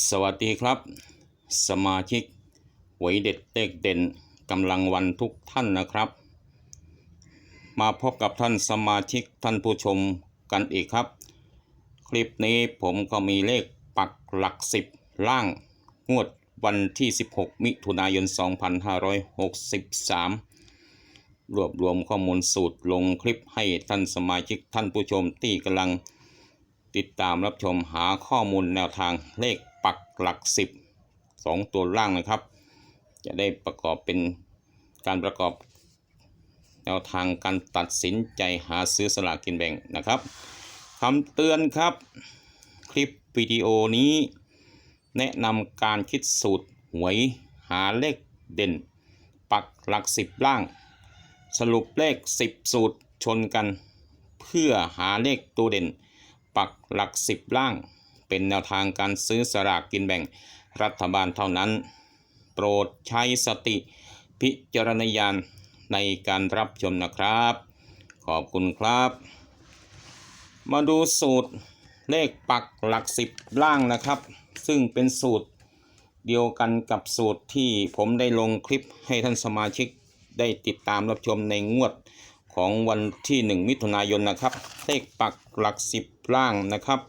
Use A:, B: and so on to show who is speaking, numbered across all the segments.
A: สวัสดีครับ สมาชิกหวยเด็ดเลขเด่นกำลังวันทุกท่านนะครับ มาพบกับท่านสมาชิกท่านผู้ชมกันอีกครับ คลิปนี้ผมก็มีเลขปักหลักสิบล่างงวดวันที่ 16 มิถุนายน 2563 รวบรวมข้อมูลสูตรลงคลิปให้ท่านสมาชิกท่านผู้ชมที่กำลังติดตามรับชมหาข้อมูลแนวทางเลข ปักหลักสิบสองตัวล่างนะครับ จะได้ประกอบเป็นการประกอบแนวทางการตัดสินใจหาซื้อสลากกินแบ่งนะครับคำเตือนครับ คลิปวิดีโอนี้ แนะนำการคิดสูตรหวยหาเลขเด่น ปักหลักสิบล่าง สรุปเลข 10 สูตรชนกัน เพื่อหาเลขตัวเด่น ปักหลักสิบล่าง เป็นแนวทางการซื้อสลากกินแบ่งรัฐบาลเท่านั้น โปรดใช้สติพิจารณญาณในการรับชมนะครับ ขอบคุณครับ มาดูสูตรเลขปักหลักสิบล่างนะครับ ซึ่งเป็นสูตรเดียวกันกับสูตรที่ผมได้ลงคลิปให้ท่านสมาชิกได้ติดตามรับชมในงวดของวันที่ 1 มิถุนายนนะครับ เลขปักหลักสิบล่างนะครับ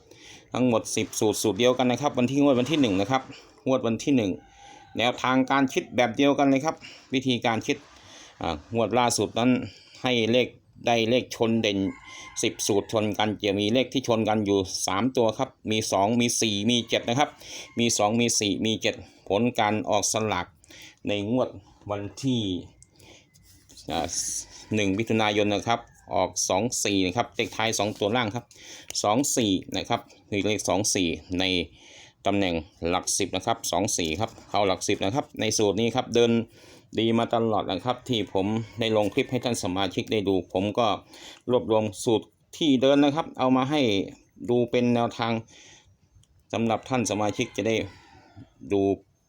A: ทั้งหมด 10 สูตรสูตรเดียวกันนะครับ วันที่งวดวันที่1นะครับงวดวันที่ 1 แนวทางการคิดแบบเดียวกันเลยครับ วิธีการคิดงวดล่าสุดนั้นให้เลขได้เลขชนเด่น 10 สูตรชนกันจะมีเลขที่ชนกันอยู่ 3 ตัวครับ มี 2 มี 4 มี 7 นะครับ มี 2 มี 4 มี 7 ผลการออกสลากในงวดวันที่อ่า1มิถุนายนนะครับ ออก 2 4 นะครับ เลขท้าย 2 ตัวล่างครับ 2 4 นะครับคือเลข 2 4 ในตำแหน่งหลัก 10 นะครับ 2 4 ครับ เข้าหลัก 10 นะครับ ในสูตรนี้ครับ เดินดีมาตลอดนะครับ ที่ผมได้ลงคลิปให้ท่านสมาชิกได้ดู ผมก็รวบรวมสูตรที่เดินนะครับ เอามาให้ดูเป็นแนวทางสำหรับท่านสมาชิกจะได้ดู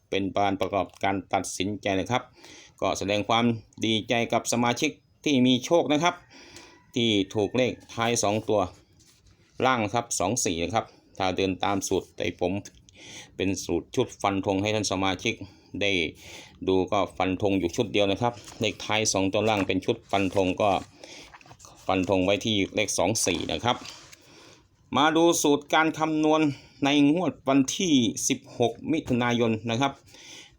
A: เป็นการประกอบการตัดสินใจนะครับ ก็แสดงความดีใจกับสมาชิกที่มีโชคนะครับ ที่ถูกเลขท้าย 2 ตัวล่างครับ2 4นะครับ ถ้าเดินตามสูตรแต่ผมเป็นสูตรชุดฟันธงให้ท่านสมาชิกได้ดูก็ฟันธงอยู่ชุดเดียวนะครับ เลขท้าย 2 ตัวล่างเป็นชุดฟันธงก็ฟันธงไว้ที่เลข 2 4 นะครับ มาดูสูตรการคำนวณในงวดวันที่ 16 มิถุนายนนะครับ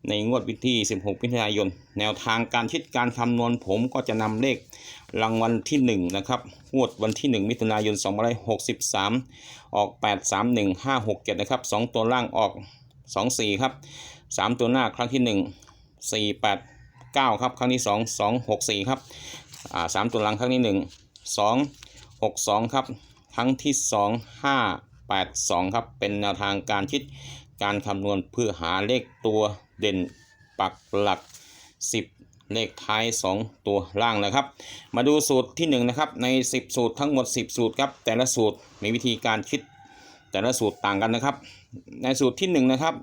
A: ในงวดวันที่ 16มิถุนายน แนวทางการคิดการคำนวณผมก็จะนำเลขรางวัลที่ 1 นะครับงวดวันที่ 1 มิถุนายน2563 ออก 8 3 1 5 6 7 นะครับ 2 ตัวล่างออก 2 4 ครับ 3 ตัวหน้าครั้งที่ 1 4 8 9 ครับ ครั้งที่ 2 2 6 4 ครับอ่า3ตัวหลังครั้งที่ 1 2 6 2 ครับ ครั้งที่ 2 5 8 2 ครับ เป็นแนวทางการคิด การคำนวณเพื่อหาเลขตัวเด่นปักหลัก 10 เลขท้าย 2 ตัวล่างนะครับ มาดูสูตรที่ 1 นะครับ ใน 10 สูตรทั้งหมด 10 สูตรครับ แต่ละสูตรมีวิธีการคิด แต่ละสูตรต่างกันนะครับ ในสูตรที่ 1 นะครับ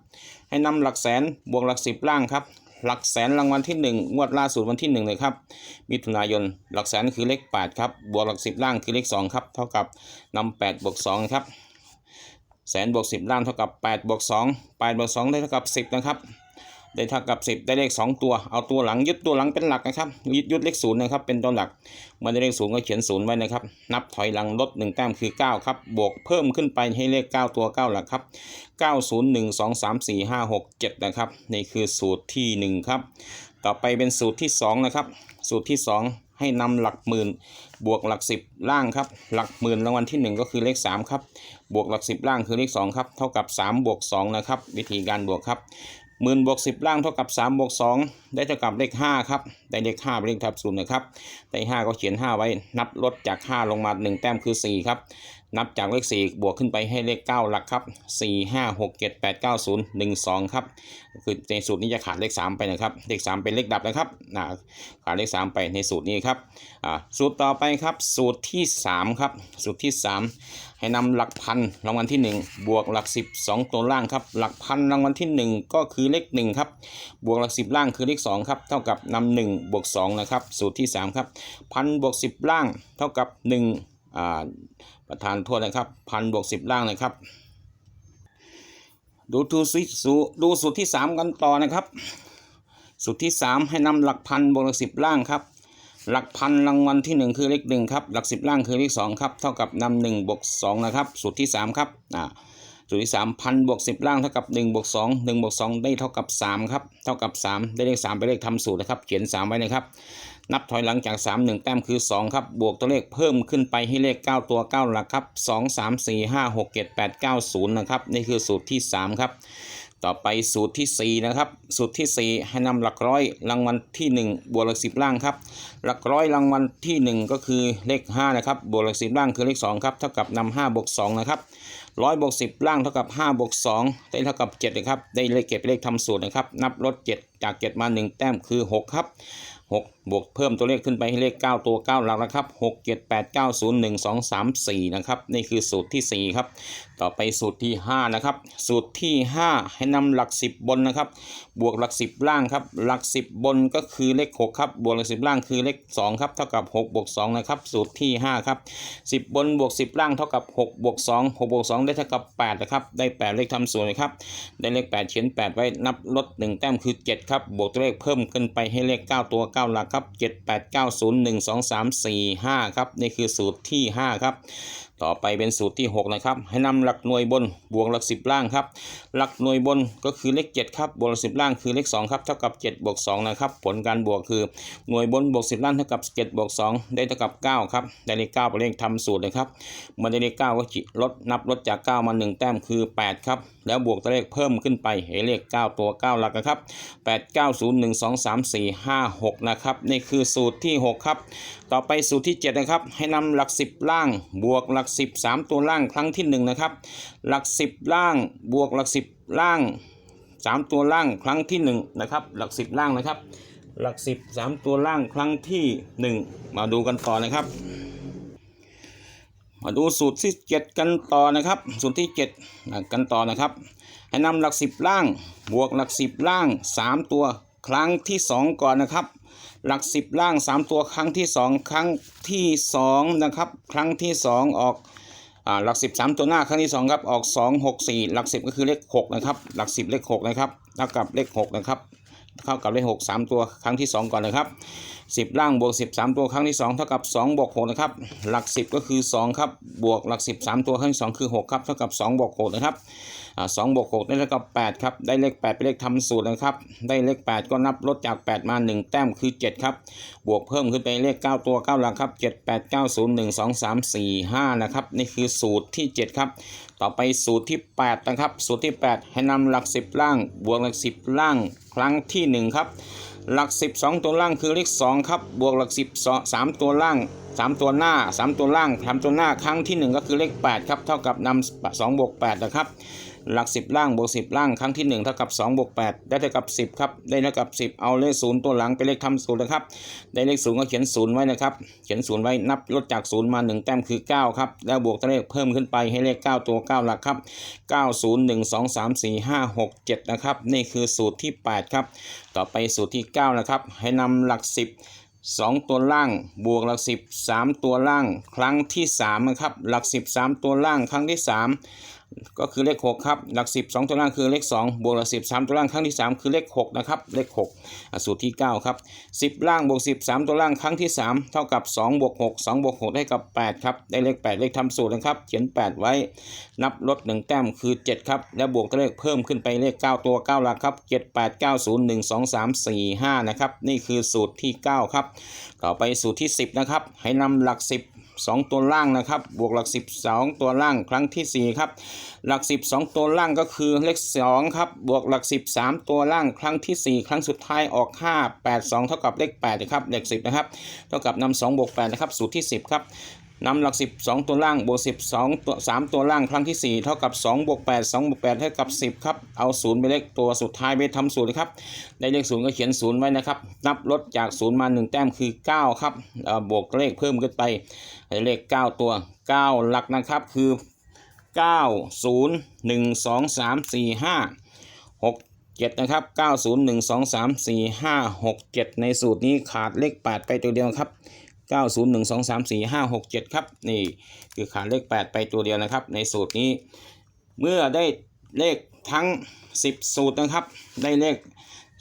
A: ให้นำหลักแสนบวกหลัก 10 ล่างครับ หลักแสนรางวัลที่ 1 งวดล่าสุดวันที่1เลยครับมิถุนายน หลักแสนคือเลข8ครับ บวกหลัก 10 ล่างคือเลข2ครับ เท่ากับนำ8บวก2ครับ แสนบวก10ล่างเท่ากับ8บวก2 8บวก2ได้เท่ากับ10นะครับได้เท่ากับ10ได้เลข2ตัวเอาตัวหลังยึดตัวหลังเป็นหลักนะครับยึดยึดเลขศูนย์นะครับเป็นตัวหลักเมื่อได้เลขศูนย์ก็เขียนศูนย์ไว้นะครับนับถอยหลังลด1แต้มคือ9ครับบวกเพิ่มขึ้นไปให้เลข9ตัว9หลักครับ9 0 1 2 3 4 5 6 7นะครับนี่คือสูตรที่1ครับ ต่อไปเป็นสูตรที่ 2 นะครับ สูตรที่ 2 ให้นำหลักหมื่น บวกหลัก 10 ล่างครับ หลักหมื่นรางวัลที่ 1 ก็คือเลข 3 ครับ บวกหลัก 10 ล่างคือเลข 2 ครับ เท่ากับ 3 บวก 2 นะครับ วิธีการบวกครับหมื่นบวก10ล่างเท่ากับ3บวก2ได้เท่ากับเลข5ครับได้เลข5เป็นเลขทับศูนย์นะครับได้5ก็เขียน 5 ไว้นับลดจาก 5 ลงมา 1 แต้มคือ 4 ครับ นับจากเลข 4 บวกขึ้นไปให้เลข 9 หลักครับ 4 5 6 7 8 9 0 1 2 ครับคือในสูตรนี้จะขาดเลข 3 ไปนะครับ เลข 3 เป็นเลขดับนะครับนะขาดเลข 3 ไปในสูตรนี้ครับสูตรต่อไปครับ สูตรที่ 3 ครับ สูตรที่ 3 ให้นำหลักพันรางวัลที่ 1 บวกหลัก 10 2 ตัวล่างครับ หลักพันรางวัลที่ 1 ก็คือเลข 1 ครับ บวกหลัก 10 ล่างคือเลข 2 ครับ เท่ากับนำ1บวก2นะครับ สูตรที่ 3 ครับพันบวก10 ล่างเท่ากับ1อ่า ประธานโทษนะครับพันบวก10ล่างนะครับ ดูทูซิสูดูสูตรที่สามกันต่อนะครับสูตรที่สามให้นำหลักพันบวกหลักสิบล่างครับ หลักพันรางวัลที่หนึ่งคือเลขหนึ่งครับหลักสิบล่างคือเลขสองครับเท่ากับนำหนึ่งบวกสองนะครับสูตรที่สามครับอ่าสูตรที่สามพันบวกสิบล่างเท่ากับหนึ่งบวกสองหนึ่งบวกสองได้เท่ากับสามครับเท่ากับสามได้เลขสามไปเลขทำสูตรนะครับ เขียนสามไว้นะครับ นับถอยหลังจาก 3 1 แต้มคือ 2 ครับ บวกตัวเลขเพิ่มขึ้นไปให้เลข 9 ตัว 9 หลักครับ 2 3 4 5 6 7 8 9 0 นะครับ นี่คือสูตรที่ 3 ครับ ต่อไปสูตรทีสี่4 นะครับ สูตรทีสี่ 4 ให้นำหลักร้อยรางวัลที่ 1 บวกหลักสิบล่างครับ หลักร้อยรางวัลที่ 1 ก็คือเลข 5 นะครับ บวกหลักสิบล่างคือเลข 2 ครับ เท่ากับนำ5บวก2นะครับร้อยบวกสิบล่างเท่ากับ5บวก2ได้เท่ากับ7นะครับ ได้เลขเก็บเลขทำสูตรนะครับ นับลด7จาก7มา1แต้มคือ6ครับ6 บวกเพิ่มตัวเลขขึ้นไปให้เลข 9 ตัว 9 หลักนะครับ 6 7 8 9 0 1 2 3 4 นะครับ นี่คือสูตรที่ 4 ครับ ต่อไปสูตรที่ 5 นะครับ สูตรที่ 5 ให้นำหลัก 10 บนนะครับ บวกหลัก 10 ล่างครับ หลัก 10 บนก็คือเลข 6 ครับ บวกหลัก 10 ล่างคือเลข 2 ครับ เท่ากับ6บวก2นะครับ สูตรที่ 5 ครับ 10 บนบวก 10 ล่างเท่ากับ6บวก2 6บวก2ได้เท่ากับ8นะครับ ได้ 8 เลขทำส่วนนะครับ ได้เลข 8 เขียน 8 ไว้ นับลด 1 แต้มคือ 7 ครับ บวกตัวเลขเพิ่มขึ้นไปให้เลข 9 ตัว 9 หลักครับ 7 8 9 0 1 2 3 4 5 ครับ นี่คือสูตรที่ 5 ครับ ต่อไปเป็นสูตรที่ 6 นะครับ ให้นำหลักหน่วยบนบวกหลัก 10 ล่างครับ หลักหน่วยบนก็คือเลข 7 ครับบวกหลัก10ล่างคือเลข 2 ครับ เท่ากับ7บวก2นะครับ ผลการบวกคือหน่วยบนบวก10 ล่างเท่ากับ7บวก2ได้เท่ากับ 9 ครับ ได้เลข9เป็นเลขทำสูตรเลยครับ เมื่อได้เลข 9 ก็จิลดนับลดจาก 9 มา 1 แต้มคือ 8 ครับ แล้วบวกตัวเลขเพิ่มขึ้นไปให้เลข 9 ตัว 9 หลักนะครับ 8 9 0 1 2 3 4 5 6 นะครับ นี่คือสูตรที่ 6 ครับ ต่อไปสูตรที่ 7 นะครับ ให้นำหลัก 10 ล่างบวกหลัก10 3ตัวล่างครั้งที่1นะครับ หลัก10ล่างบวกหลัก10ล่าง3ตัวล่างครั้งที่1นะครับ หลัก10ล่างนะครับ หลัก10 3ตัวล่างครั้งที่1มาดูกันต่อนะครับ มาดูสูตรที่7กันต่อนะครับ สูตรที่7นะกันต่อนะครับ ให้นำหลัก10ล่างบวกหลัก10ล่าง3ตัวครั้งที่2ก่อนนะครับ หลักสิบล่าง 3 ตัวครั้งที่ 2 ครั้งที่2นะครับครั้งที่ 2 ออกอ่าหลักสิบสามตัวหน้าครั้งที่2ครับออก 2 6 4 หลักสิบก็คือเลข6นะครับหลักสิบเลข6นะครับเท่ากับเลข6นะครับเท่ากับเลข6 3 ตัวครั้งที่ 2 ก่อนนะครับ10 ล่างบวก 10 3 ตัวครั้งที่ 2 เท่ากับ 2 บวก6นะครับ หลัก 10 ก็คือ 2 ครับ บวกหลัก 10 3 ตัวครั้งที่ 2 คือ 6 ครับ เท่ากับ 2 บวก6นะครับอ่า2บวก6ได้เท่ากับ8ครับ ได้เลข8เป็นเลขทำสูตรนะครับ ได้เลข8ก็นับลดจาก8มา1แต้มคือ7ครับ บวกเพิ่มขึ้นไปเลข9ตัว9หลักครับ7 8 9 0 1 2 3 4 5นะครับ นี่คือสูตรที่7ครับ ต่อไปสูตรที่8นะครับ สูตรที่8ให้นำหลัก10ล่าง บวกหลัก10ล่างครั้งที่1ครับ หลัก 10 2 ตัวล่างคือเลข 2 ครับ บวกหลัก 10 2 3ตัวล่าง 3 ตัวหน้า 3 ตัวล่าง3ตัวหน้าครั้งที่ 1 ก็คือเลข 8 ครับ เท่ากับนำ2บวก8นะครับ หลัก 10 ล่างบวก10 ล่างครั้งที่1เท่ากับ2บวก8ได้เท่ากับ 10ครับได้เท่ากับ 10 เอาเลข0ตัวหลังเป็นเลขทำสูตรนะครับได้เลข0ก็เขียน0ไว้นะครับเขียน0ไว้นับลดจาก0มา 1 แต้มคือ9ครับแล้วบวกตัวเลขเพิ่มขึ้นไปให้เลข 9 ตัว 9 หลักครับ 9 0 1 2 3 4 5 6 7นะครับนี่คือสูตรที่ 8 ครับ ต่อไปสูตรที่9นะครับให้นำหลัก 10 2 ตัวล่างบวกหลัก 10 3 ตัวล่าง ครั้งที่3นะครับหลัก 10 3 ตัวล่างครั้งที่ 3 ก็คือเลข 6 ครับ หลัก 10 2 ตัวล่างคือเลข 2 บวกหลัก 10 3 ตัวล่างครั้งที่ 3 คือเลข 6 นะครับ เลข 6 สูตรที่ 9 ครับ 10 ล่างบวก10 3 ตัวล่างครั้งที่ 3 เท่ากับ 2 บวก 6 2 บวก 6 ได้กับ 8 ครับ ได้เลข 8 เลขทำสูตรนะครับ เขียน 8 ไว้ นับลด 1 แต้มคือ 7 ครับ แล้วบวกตัวเลขเพิ่มขึ้นไปเลข 9 ตัว 9 หลักครับ 7 8 9 0 1 2 3 4 5 นะครับ นี่คือสูตรที่ 9 ครับ ต่อไปสูตรที่ 10 นะครับ ให้นำหลัก 10 2 ตัวล่างนะครับ บวกหลัก 12 ตัวล่างครั้งทีสี่ 4 ครับ หลัก 12 ตัวล่างก็คือเลข 2 ครับ บวกหลัก 13 ตัวล่างครั้งทีสี่ 4 ครั้งสุดท้ายออก 5 8 2 เท่ากับเลข8นะครับเลข10 นะครับ เท่ากับนำ2บวก8นะครับ สูตรที่ 10 ครับ นำหลัก 10 2 ตัวล่างบวก10 2ตัว3ตัวล่างครั้งที่ 4 เท่ากับ2บวก8 2บวก8เท่ากับ 10 ครับ เอา 0 ไปเลขตัวสุดท้ายไปทำสูตรนะครับ ได้เลข 0 ก็เขียน 0 ไว้นะครับ นับลดจาก 0 มา 1 แต้มคือ 9 ครับบวกเลขเพิ่มขึ้นไป เลข 9 ตัว 9 หลักนะครับคือ 9 0 1 2 3 4 5 6 7 นะครับ 9 0 1 2 3 4 5 6 7 ในสูตรนี้ขาดเลข 8 ไปตัวเดียวครับ 9 0 1 2 3 4 5 6 7 ครับนี่คือขาดเลข 8 ไปตัวเดียวนะครับ ในสูตรนี้ เมื่อได้เลขทั้ง 10 สูตรนะครับ ได้เลข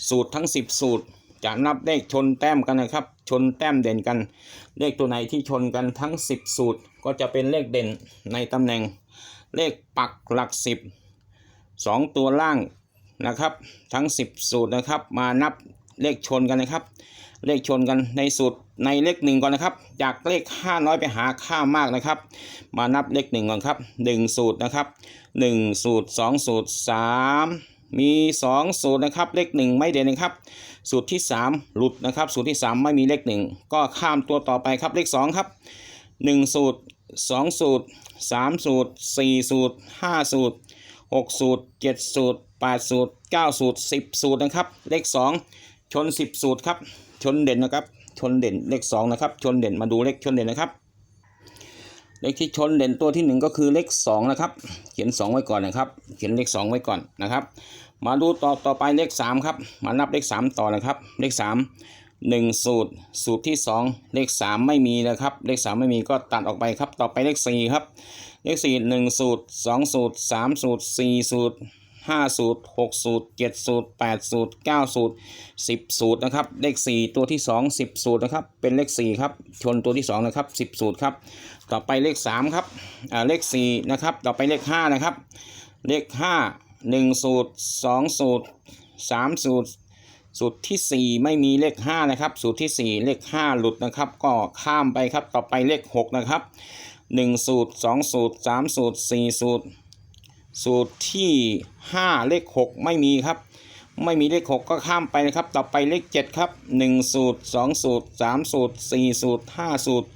A: สูตรทั้ง 10 สูตรจะนับเลขชนแต้มกันนะครับ ชนแต้มเด่นกัน เลขตัวไหนที่ชนกันทั้ง 10 สูตร ก็จะเป็นเลขเด่นในตำแหน่ง เลขปักหลัก 10 2 ตัวล่างนะครับ ทั้ง 10 สูตรนะครับ มานับเลขชนกันนะครับ เลขชนกันในสูตร ในเลขหนึ่งก่อนนะครับ จากเลขค่าน้อยไปหาค่ามากนะครับ มานับเลขหนึ่งก่อนครับหนึ่งสูตรนะครับหนึ่งสูตรสองสูตรสามมีสองสูตรนะครับเลขหนึ่งไม่เด่นนะครับ สูตรที่สามหลุดนะครับ สูตรที่สามไม่มีเลขหนึ่งก็ข้ามตัวต่อไปครับเลขสองครับหนึ่งสูตรสองสูตรสามสูตรสี่สูตรห้าสูตรหกสูตรเจ็ดสูตรแปดสูตรเก้าสูตรสิบสูตรนะครับ เลขสองชนสิบสูตรครับ ชนเด่นนะครับ ชนเด่นเลขสองนะครับ ชนเด่นมาดูเลขชนเด่นนะครับ เลขที่ชนเด่นตัวที่หนึ่งก็คือเลขสองนะครับ เขียนสองไว้ก่อนนะครับ เขียนเลขสองไว้ก่อนนะครับ มาดูต่อต่อไปเลขสามครับ มานับเลขสามต่อนะครับ เลขสามหนึ่งสูตร สูตรที่สองเลขสามไม่มีนะครับ เลขสามไม่มีก็ตัดออกไปครับ ต่อไปเลขสี่ครับ เลขสี่หนึ่งสูตรสองสูตรสามสูตรสี่สูตร ห้าสูตรหกสูตรเจ็ดสูตรแปดสูตรเก้าสูตรสิบสูตรนะครับ เลขสี่ตัวที่สองสิบสูตรนะครับ เป็นเลขสี่ครับ ชนตัวที่สองนะครับสิบสูตรครับ ต่อไปเลขสามครับ อ่า เลขสี่นะครับ ต่อไปเลขห้านะครับ เลขห้าหนึ่งสูตรสองสูตรสามสูตร สูตรที่สี่ไม่มีเลขห้านะครับ สูตรที่สี่เลขห้าหลุดนะครับ ก็ข้ามไปครับ ต่อไปเลขหกนะครับหนึ่งสูตรสองสูตรสามสูตรสี่สูตร สูตรที่ห้าเลขหกไม่มีครับ ไม่มีเลขหกก็ข้ามไปนะครับ ต่อไปเลขเจ็ดครับหนึ่งสูตรสองสูตรสามสูตรสี่สูตรห้าสูตร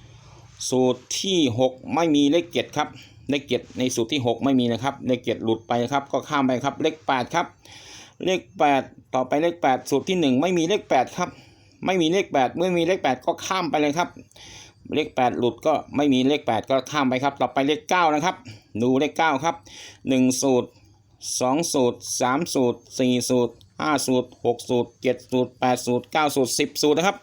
A: สูตรที่หกไม่มีเลขเจ็ดครับ เลขเจ็ดในสูตรที่หกไม่มีนะครับ เลขเจ็ดหลุดไปนะครับ ก็ข้ามไปครับ เลขแปดครับ เลขแปดต่อไปเลขแปดสูตรที่หนึ่งไม่มีเลขแปดครับ ไม่มีเลขแปดเมื่อมีเลขแปดก็ข้ามไปเลยครับ เลขแปดหลุดก็ไม่มีเลขแปดก็ข้ามไปครับ ต่อไปเลขเก้านะครับ ดูเลขเก้าครับหนึ่งสูตรสองสูตรสามสูตรสี่สูตรห้าสูตรหกสูตรเจ็ดสูตรแปดสูตรเก้าสูตรสิบสูตรนะครับ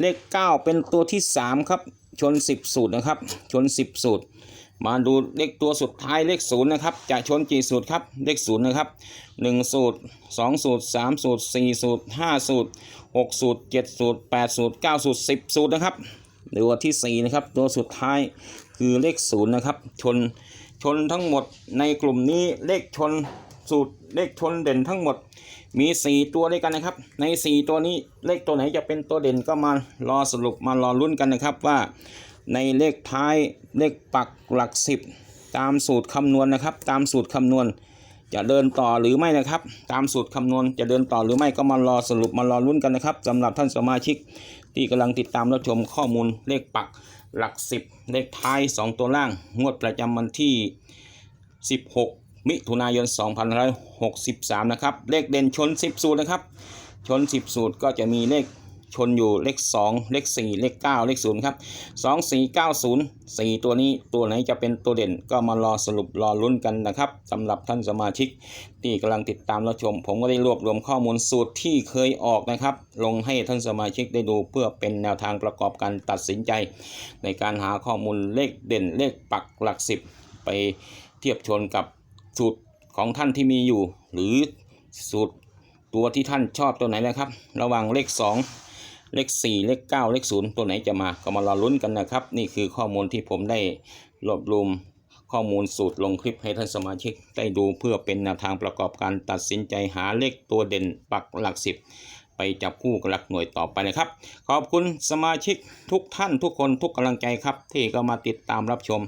A: เลขเก้าเป็นตัวที่สามครับ ชนสิบสูตรนะครับ ชนสิบสูตร มาดูเลขตัวสุดท้ายเลขศูนย์นะครับ จะชนกี่สูตรครับ เลขศูนย์นะครับหนึ่งสูตรสองสูตรสามสูตรสี่สูตรห้าสูตรหกสูตรเจ็ดสูตรแปดสูตรเก้าสูตรสิบสูตรนะครับ ตัวที่สี่นะครับ ตัวสุดท้ายคือเลขศูนย์นะครับ ชนชนทั้งหมดในกลุ่มนี้เลขชนสูตรเลขชนเด่นทั้งหมดมีสี่ตัวด้วยกันนะครับ ในสี่ตัวนี้เลขตัวไหนจะเป็นตัวเด่นก็มารอสรุปมารอลุ้นกันนะครับว่าในเลขท้ายเลขปักหลักสิบตามสูตรคำนวณนะครับ ตามสูตรคำนวณ จะเดินต่อหรือไม่นะครับ ตามสูตรคำนวณจะเดินต่อหรือไม่ก็มารอสรุปมารอลุ้นกันนะครับสำหรับท่านสมาชิกที่กำลังติดตามรับชมข้อมูลเลขปักหลักสิบเลขท้าย 2 ตัวล่าง งวดประจำวันที่ 16 มิถุนายน 2563 นะครับ เลขเด่นชน 10 สูตรนะครับ ชน 10 สูตรก็จะมีเลข ชนอยู่เลข2เลข4เลข9เลข0ครับ2 4 9 0 4 ตัวนี้ตัวไหนจะเป็นตัวเด่นก็มารอสรุปรอลุ้นกันนะครับสำหรับท่านสมาชิกที่กำลังติดตามรับชม ผมก็ได้รวบรวมข้อมูลสูตรที่เคยออกนะครับ ลงให้ท่านสมาชิกได้ดูเพื่อเป็นแนวทางประกอบการตัดสินใจ ในการหาข้อมูลเลขเด่นเลขปักหลักสิบไปเทียบชนกับสูตรของท่านที่มีอยู่ หรือสูตรตัวที่ท่านชอบตัวไหนนะครับ ระหว่างเลข 2 เลข 4 เลข 9 เลข 0 ตัวไหนจะมาก็มารอลุ้นกันนะครับ นี่คือข้อมูลที่ผมได้รวบรวมข้อมูลสูตรลงคลิปให้ท่านสมาชิกได้ดูเพื่อเป็นแนวทางประกอบการตัดสินใจหาเลขตัวเด่นปักหลักสิบไปจับคู่กับหลักหน่วยต่อไปนะครับ ขอบคุณสมาชิกทุกท่านทุกคนทุกกำลังใจครับ ที่ก็มาติดตามรับชม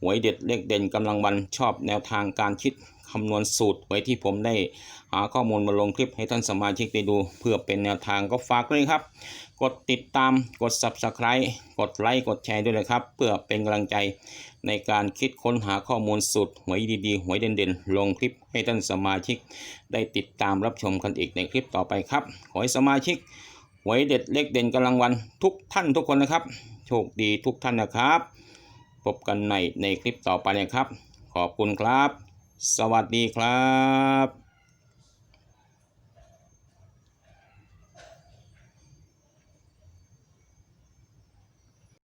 A: หวยเด็ดเลขเด่นกำลังวันชอบแนวทางการคิดคำนวณสูตรไว้ที่ผมได้ หาข้อมูลมาลงคลิปให้ท่านสมาชิกได้ดู เพื่อเป็นแนวทางก็ฝากเลยครับ กดติดตามกด subscribe กดไลค์กดแชร์ด้วยนะครับ เพื่อเป็นกำลังใจในการคิดค้นหาข้อมูลสุดหวยดีๆหวยเด่นๆ ลงคลิปให้ท่านสมาชิก ได้ติดตามรับชมกันอีกในคลิปต่อไปครับ ขอให้สมาชิกหวยเด็ดเลขเด่นกำลังวันทุกท่านทุกคนนะครับ โชคดีทุกท่านนะครับพบกันในในคลิปต่อไปนะครับ ขอบคุณครับ สวัสดีครับ